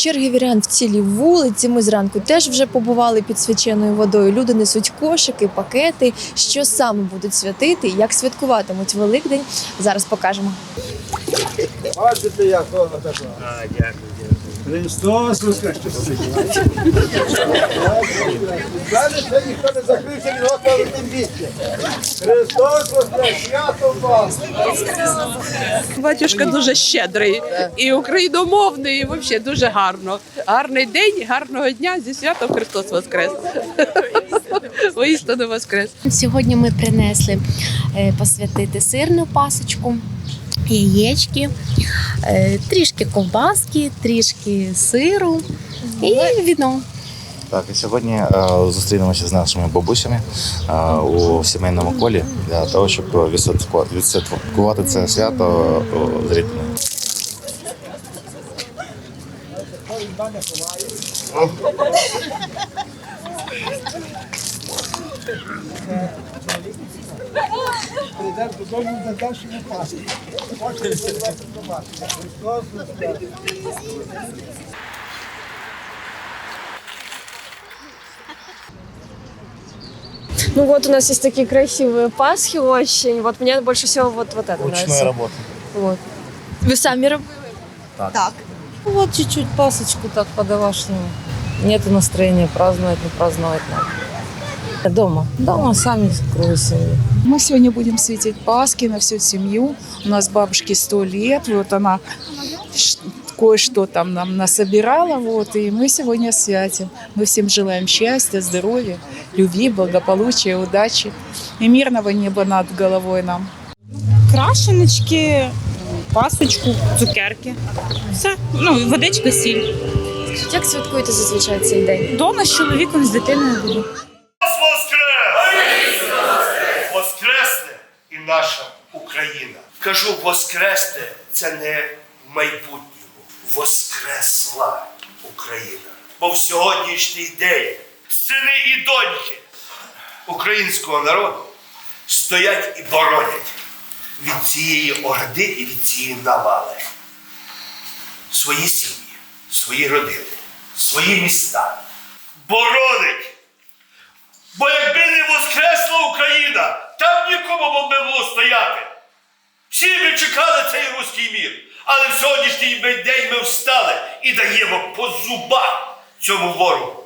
Черги вірян в цілій вулиці. Ми зранку теж вже побували під свяченою водою. Люди несуть кошики, пакети. Що саме будуть святити, як святкуватимуть Великдень. Зараз покажемо. Бачите, як вона така. Христос воскресив. Далі це ніхто не закрився, він готовий тим більше. Христос воскрес, свято вам! Батюшка дуже щедрий і україномовний, і взагалі дуже гарно. Гарний день, гарного дня зі святом Христос Воскрес. Воістину Воскрес. Сьогодні ми принесли е, посвятити сирну пасочку, яєчки, е, трішки ковбаски, трішки сиру і віно. Так, і сьогодні е, зустрінемося з нашими бабусями е, у сімейному колі для того, щоб відсвяткувати, це свято е, з рідними. Прийдемо додому, додаш йому паску. Хочете сподіватися побачити. Христос воскрес. Ну вот у нас есть такие красивые Пасхи очень. Вот мне больше всего вот, вот это нравится. роботи. Вот. Вы сами робили? Вот чуть-чуть пасочку так по-домашнему. Нету настроения праздновать, не праздновать надо. Дома. Дома сами с круглой семьей. Мы сегодня будем светить Пасхи на всю семью. У нас бабушке сто лет, вот она ш- кое-что там нам насобирала, вот, и мы сегодня святим. Мы всем желаем счастья, здоровья, любви, благополучия, удачи и мирного неба над головой нам. крашеночки, пасочку, цукерки. Все. Ну, водичка, сіль. Як святкуєте зазвичай цей день? Дома з чоловіком, з дитиною буду. Воскрес! Воскресне і наша Україна. Кажу, воскресне це не в майбутньому. Воскресла Україна. Бо в сьогоднішній день сини і доньки українського народу стоять і боронять від цієї орди і від цієї навали свої сім'ї, свої родини, свої міста. Боронить Бо якби не воскресла Україна, там нікому б не було стояти. Всі ми чекали цей руський мір. Але в сьогоднішній день ми встали і даємо по зубах цьому ворогу.